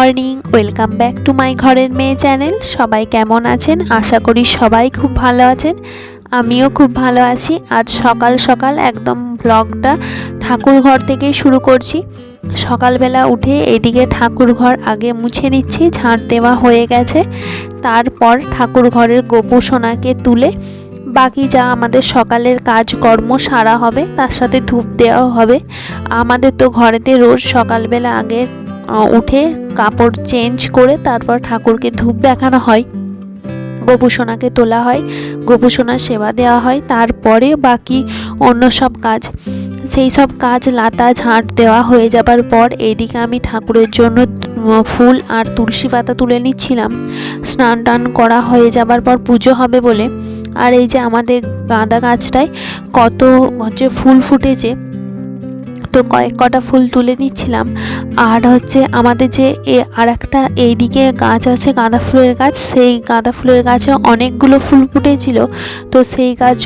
Morning, welcome back to my ঘরের মেয়ে channel. সবাই কেমন আছেন? আশা করি সবাই খুব ভালো আছেন। আমিও খুব ভালো আছি। আজ সকাল সকাল একদম ব্লগটা ঠাকুর ঘর থেকেই শুরু করছি। সকালবেলা উঠে এদিকে ঠাকুর ঘর আগে মুছে নিচ্ছি, ঝাঁট দেওয়া হয়ে গেছে। তারপর ঠাকুর ঘরের গোপু সোনাকে তুলে বাকি যা আমাদের সকালের কাজকর্ম সারা হবে, তার সাথে ধূপ দেওয়া হবে। আমাদের তো ঘরেতে রোজ সকালবেলা আগে উঠে কাপড় চেঞ্জ করে তারপর ঠাকুরকে ধূপ দেখানো হয়। গোপুসোনাকে তোলা হয়, গোপুসোনার সেবা দেওয়া হয়, তারপরে বাকি অন্য সব কাজ। সেই সব কাজ লাতা ঝাঁট দেওয়া হয়ে যাবার পর এইদিকে আমি ঠাকুরের জন্য ফুল আর তুলসী পাতা তুলে নিচ্ছিলাম। স্নান টান করা হয়ে যাবার পর পুজো হবে বলে। আর এই যে আমাদের গাঁদা গাছটায় কত হচ্ছে ফুল ফুটেছে তো কয়েক কটা ফুল তুলে নিচ্ছিলাম। আর হচ্ছে আমাদের যে এ আর একটা এইদিকে গাছ আছে, গাঁদা ফুলের গাছ, সেই গাঁদা ফুলের গাছে অনেকগুলো ফুল ফুটেছিল। তো সেই গাছ,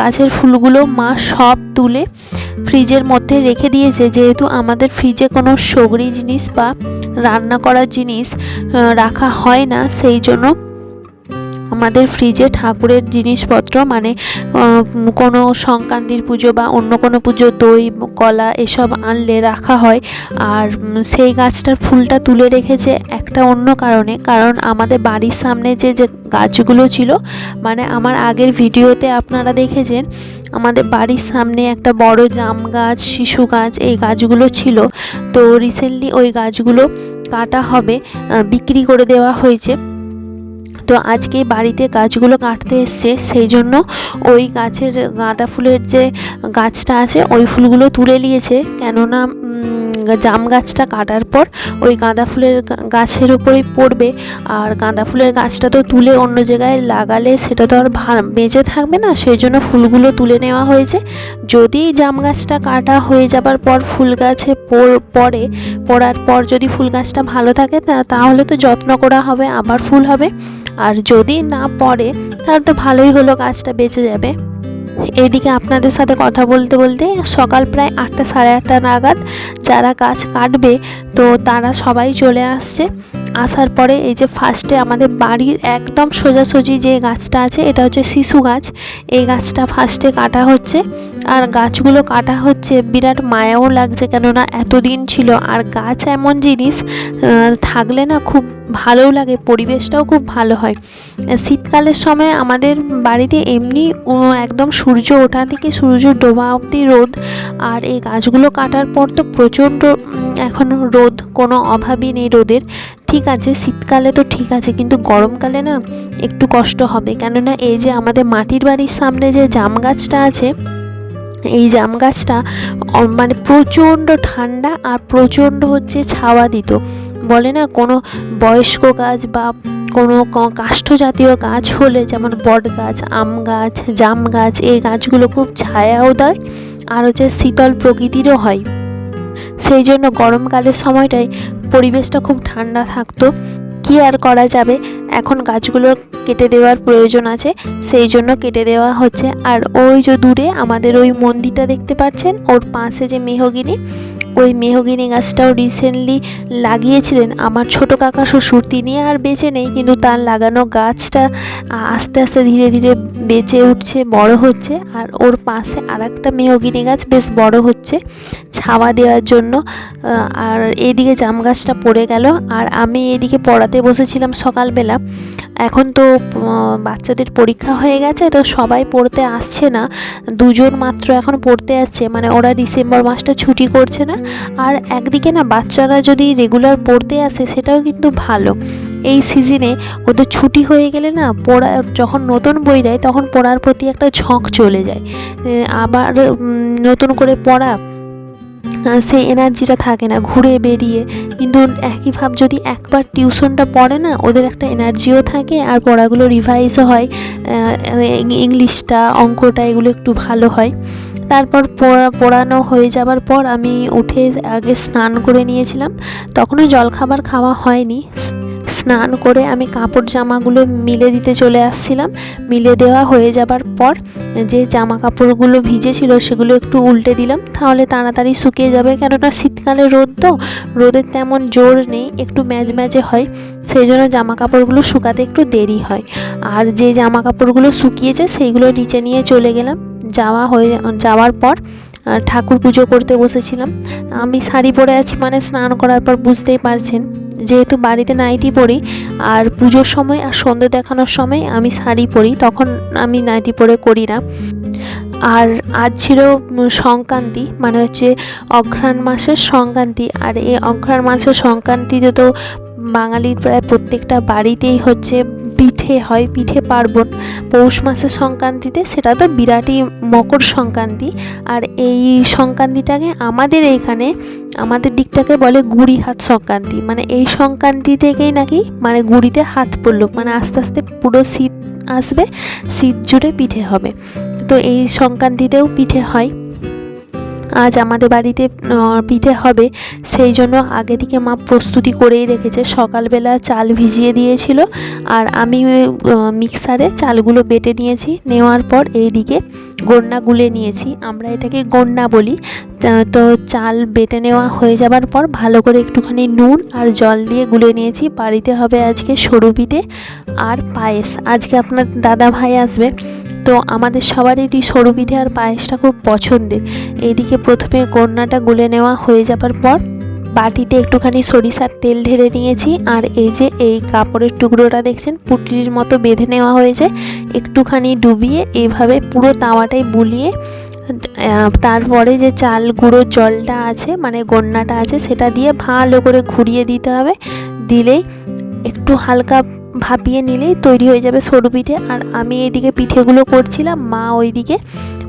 গাছের ফুলগুলো মা সব তুলে ফ্রিজের মধ্যে রেখে দিয়েছে। যেহেতু আমাদের ফ্রিজে কোনো সগরি জিনিস বা রান্না করার জিনিস রাখা হয় না, সেই জন্য আমাদের ফ্রিজে ঠাকুরের জিনিসপত্র মানে কোনো সংক্রান্তির পুজো বা অন্য কোনো পুজো, দই, কলা এসব আনলে রাখা হয়। আর সেই গাছটার ফুলটা তুলে রেখেছে একটা অন্য কারণে। কারণ আমাদের বাড়ির সামনে যে যে গাছগুলো ছিল মানে আমার আগের ভিডিওতে আপনারা দেখেছেন, আমাদের বাড়ির সামনে একটা বড় জাম গাছ, শিশু গাছ, এই গাছগুলো ছিল। তো রিসেন্টলি ওই গাছগুলো কাটা হবে বিক্রি করে দেওয়া হয়েছে। তো আজকে বাড়িতে গাছগুলো কাটতে এসছে, সেই জন্য ওই গাছের গাঁদা ফুলের যে গাছটা আছে, ওই ফুলগুলো তুলে নিয়েছে। কেননা জাম গাছটা কাটার পর ওই গাঁদা ফুলের গাছের উপরেই পড়বে। আর গাঁদা ফুলের গাছটা তো তুলে অন্য জায়গায় লাগালে সেটা তো আর বেঁচে থাকবে না, সেই জন্য ফুলগুলো তুলে নেওয়া হয়েছে। যদি জাম গাছটা কাটা হয়ে যাবার পর ফুল গাছে পড়ে পড়ার পর যদি ফুল গাছটা ভালো থাকে তাহলে তো যত্ন করা হবে, আবার ফুল হবে। আর যদি না পড়ে, তাহলে তো ভালোই হলো গাছটা বেঁচে যাবে। এদিকে আপনাদের সাথে কথা বলতে বলতে সকাল প্রায় আটটা সাড়ে আটটা নাগাদ যারা গাছ কাটবে, তো তারা সবাই চলে আসছে। আসার পরে এই যে ফার্স্টে আমাদের বাড়ির একদম সোজাসুজি যে গাছটা আছে, এটা হচ্ছে শিশু গাছ। এই গাছটা ফার্স্টে কাটা হচ্ছে। আর গাছগুলো কাটা হচ্ছে, বিরাট মায়াও লাগছে কেননা এতদিন ছিল। আর গাছ এমন জিনিস থাকলে না খুব ভালোও লাগে, পরিবেশটাও খুব ভালো হয়। শীতকালের সময় আমাদের বাড়িতে এমনি একদম সূর্য ওঠা থেকে সূর্য ডোবা অবধি রোদ। আর এই গাছগুলো কাটার পর তো প্রচণ্ড এখন রোদ, কোনো অভাবই নেই রোদের। ঠিক আছে, শীতকালে তো ঠিক আছে, কিন্তু গরমকালে না একটু কষ্ট হবে। কেননা এই যে আমাদের মাটির বাড়ির সামনে যে জাম গাছটা আছে এই জাম গাছটা মানে প্রচণ্ড ঠান্ডা আর প্রচণ্ড হচ্ছে ছাওয়া দিত। বলে না, কোনো বয়স্ক গাছ বা কোনো কাষ্ঠ জাতীয় গাছ হলে যেমন বট গাছ, আম গাছ, জাম গাছ, এই গাছগুলো খুব ছায়াও দেয় আর হচ্ছে শীতল প্রকৃতিরও হয়। সেই জন্য গরমকালের সময়টায় পরিবেশটা খুব ঠান্ডা থাকতো। কি আর করা যাবে? এখন গাছগুলো কেটে দেওয়ার প্রয়োজন আছে, সেই জন্য কেটে দেওয়া হচ্ছে। আর ওই যে দূরে আমাদের ওই মন্দিরটা দেখতে পাচ্ছেন? ওর পাশে যে মেহগিনি, ওই মেহগিনি গাছটাও রিসেন্টলি লাগিয়েছিলেন। আমার ছোট কাকা শ্বশুর, তিনি আর বেঁচে নেই, কিন্তু তার লাগানো গাছটা আস্তে আস্তে ধীরে ধীরে বেঁচে উঠছে, বড় হচ্ছে। আর ওর পাশে আর একটা মেহগিনি গাছ বেশ বড় হচ্ছে ছাওয়া দেওয়ার জন্য। আর এইদিকে জাম গাছটা পড়ে গেল। আর আমি এদিকে পড়াতে বসেছিলাম সকালবেলা। এখন তো বাচ্চাদের পরীক্ষা হয়ে গেছে, তো সবাই পড়তে আসছে না। দুজন মাত্র এখন পড়তে আসছে। মানে ওরা ডিসেম্বর মাসটা ছুটি করছে না। আর একদিকে না, বাচ্চারা যদি রেগুলার পড়তে আসে, সেটাও কিন্তু ভালো। এই সিজনে ওদের ছুটি হয়ে গেলে না পড়া, যখন নতুন বই দেয় তখন পড়ার প্রতি একটা ঝোঁক চলে যায়। আবার নতুন করে পড়া সেই এনার্জিটা থাকে না ঘুরে বেরিয়ে। কিন্তু একই ভাব যদি একবার টিউশনটা পড়ে না, ওদের একটা এনার্জিও থাকে আর পড়াগুলো রিভাইজও হয় ইংলিশটা, অঙ্কটা এগুলো একটু ভালো হয়। তারপর পড়া, পড়ানো হয়ে যাবার পর আমি উঠে আগে স্নান করে নিয়েছিলাম। তখনও জলখাবার খাওয়া হয়নি। স্নান করে আমি কাপড় জামাগুলো মিলে দিতে চলে আসছিলাম। মিলে দেওয়া হয়ে যাবার পর যে জামা কাপড়গুলো ভিজেছিল সেগুলো একটু উল্টে দিলাম। তাহলে তাড়াতাড়ি শুকিয়ে যাবে কেননা শীতকালে রোদ তো রোদের তেমন জোর নেই, একটু ম্যাজ ম্যাজে হয়। সেই জন্য জামা কাপড়গুলো শুকাতে একটু দেরি হয়। আর যে জামা কাপড়গুলো শুকিয়েছে সেইগুলো নিচে নিয়ে চলে গেলাম। যাওয়া হয়ে, যাওয়ার পর ঠাকুর পুজো করতে বসেছিলাম। আমি শাড়ি পরে আছি মানে স্নান করার পর বুঝতেই পারছেন। যেহেতু বাড়িতে নাইটি পরি, আর পুজোর সময় আর সন্ধে দেখানোর সময় আমি শাড়ি পরি, তখন আমি নাইটি পরে করি না। আর আজ ছিল সংক্রান্তি মানে হচ্ছে অঘ্রাণ মাসের সংক্রান্তি, আর এই অঘ্রাণ মাসের সংক্রান্তিতে তো বাঙালির প্রায় প্রত্যেকটা বাড়িতেই হচ্ছে পিঠে হয়, পিঠে পার্বণ। পৌষ মাসের সংক্রান্তিতে সেটা তো বিরাটই মকর সংক্রান্তি। আর এই সংক্রান্তিটাকে আমাদের এইখানে, আমাদের দিকটাকে বলে গুড়ি হাত সংক্রান্তি। মানে এই সংক্রান্তি থেকেই নাকি মানে গুড়িতে হাত পড়ল। মানে আস্তে আস্তে পুরো শীত আসবে, শীত জুড়ে পিঠে হবে। তো এই সংক্রান্তিতেও পিঠে হয়। আজ আমাদের বাড়িতে পিঠে হবে। সেই জন্য আগে থেকে মা প্রস্তুতি করেই রেখেছে। সকালবেলা চাল ভিজিয়ে দিয়েছিল, আর আমি মিক্সারে চালগুলো বেটে নিয়েছি। নেওয়ার পর এইদিকে গন্না গুলে নিয়েছি। আমরা এটাকে গন্না বলি। তো চাল বেটে নেওয়া হয়ে যাবার পর ভালো করে একটুখানি নুন আর জল দিয়ে গুলে নিয়েছি। বাড়িতে হবে আজকে সরু পিঠে আর পায়েস। আজকে আপনার দাদা ভাই আসবে। তো আমাদের সবারই সরু পিঠে আর পায়েসটা খুব পছন্দের। এইদিকে প্রথমে গন্নাটা গুলে নেওয়া হয়ে যাবার পর বাটিতে একটুখানি সরিষার তেল ঢেলে নিয়েছি আর এই যে এই কাপড়ের টুকরোটা দেখছেন, পুটলির মতো বেঁধে নেওয়া হয়েছে। একটুখানি ডুবিয়ে এইভাবে পুরো তাওয়াটাই বুলিয়ে তারপরে যে চাল গুঁড়োর জলটা আছে মানে গন্নাটা আছে, সেটা দিয়ে ভালো করে ঘুরিয়ে দিতে হবে। দিলেই একটু হালকা ভাপিয়ে নিলেই তৈরি হয়ে যাবে সরু পিঠে। আর আমি এইদিকে পিঠেগুলো করছিলাম, মা ওইদিকে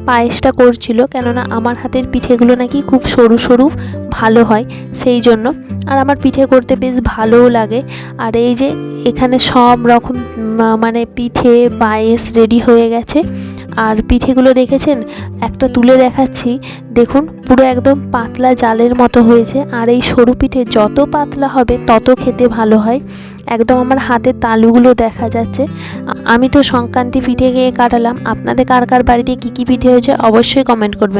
পায়েসটা করছিল, কেননা আমার হাতের পিঠেগুলো নাকি খুব সরু সরু ভালো হয়, সেই জন্য। আর আমার পিঠে করতে বেশ ভালোও লাগে। আর এই যে এখানে সব রকম মানে পিঠে পায়েস রেডি হয়ে গেছে। আর পিঠেগুলো দেখেছেন? একটা তুলে দেখাচ্ছি। দেখুন, পুরো একদম পাতলা জালের মতো হয়েছে। আর এই সরু পিঠে যত পাতলা হবে, তত খেতে ভালো হয়। একদম আমার হাতের তালুগুলো দেখা যাচ্ছে। আমি তো সংক্রান্তি পিঠে গিয়ে কাটালাম। আপনাদের কার কার বাড়িতে কী কী পিঠে হয়েছে, অবশ্যই কমেন্ট করবেন।